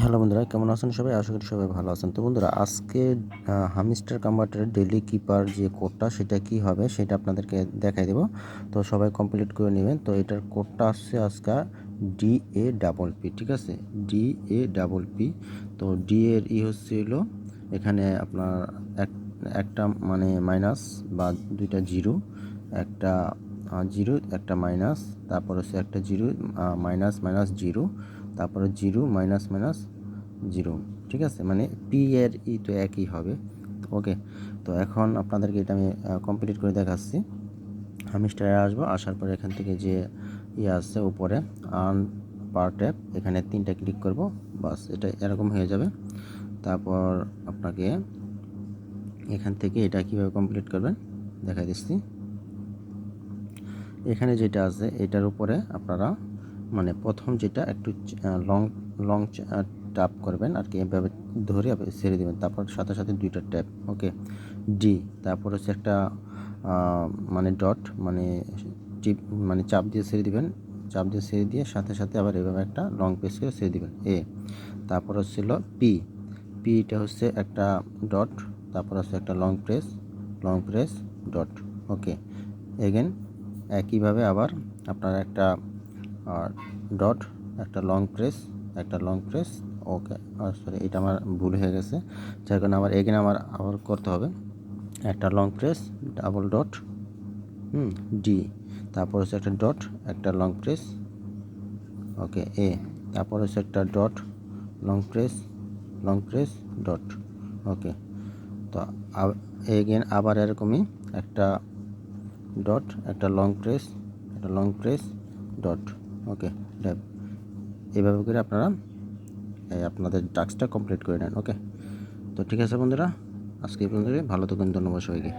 Hello বন্ধুরা, কেমন আছেন সবাই? আশা করি সবাই ভালো আছেন। তো বন্ধুরা, আজকে হামিস্টার কনভার্টারের ডেলি কিপার যে কোডটা সেটা কি হবে সেটা আপনাদেরকে দেখাই দেব। তো সবাই কমপ্লিট করে নেবেন। তো এটার কোডটা আসছে আজকে ডি এ ডাবল পি ঠিক আছে? ডি এ ডাবল পি তো ডি এর ই হচ্ছে হলো এখানে আপনার এক, একটা মানে মাইনাস বা দুইটা জিরো একটা জিরো একটা মাইনাস তারপর হচ্ছে একটা জিরো মাইনাস মাইনাস জিরো তারপরে জিরো, মাইনাস মাইনাস, জিরো। ঠিক আছে? মানে পি এর ই তো একই হবে। ওকে, তো এখন আপনাদেরকে এটা আমি কমপ্লিট করে দেখাচ্ছি। আমি স্টারে আসব, আসার পর এখান থেকে যে ইয়ে আসছে উপরে আর্ন পার ট্যাপ এখানে তিনটা ক্লিক করব, বাস, এটা এরকম হয়ে যাবে। তারপর আপনাকে এখান থেকে এটা কীভাবে কমপ্লিট করবেন, দেখাই দিচ্ছি। এখানে যেটা আছে, এটার উপরে আপনারা মানে প্রথম যেটা একটু লং লং ট্যাপ করবেন আর কি, এভাবে ধরে ছেড়ে দেবেন। তারপর সাথে সাথে দুইটা ট্যাপ ওকে ডি তারপর হচ্ছে একটা মানে ডট মানে টিপ মানে চাপ দিয়ে ছেড়ে দিবেন। চাপ দিয়ে ছেড়ে দিয়ে সাথে সাথে আবার এভাবে একটা লং প্রেস করে ছেড়ে দিবেন। এ তারপর হচ্ছিল পি পিটা হচ্ছে একটা ডট তারপর হচ্ছে একটা long press long press dot okay again একইভাবে আবার আপনার একটা ডট, একটা লং প্রেস একটা লং প্রেস ওকে আর সরি এটা আমার ভুল হয়ে গেছে। যার কারণে আমার এগেন আমার আবার করতে হবে। একটা long press double dot hmm D তারপর হচ্ছে একটা ডট একটা লং প্রেস ওকে এ তারপর হচ্ছে একটা dot long press long press dot okay তো এগেন আবার এরকমই একটা ডট একটা লং প্রেস একটা লং প্রেস ডট ওকে ড্যাব এইভাবে করে আপনারা আপনাদের টাস্কটা কমপ্লিট করে নেন, ওকে? তো ঠিক আছে বন্ধুরা, আজকে এই পর্যন্ত ভালো থাকুন ধন্যবাদ সবাইকে।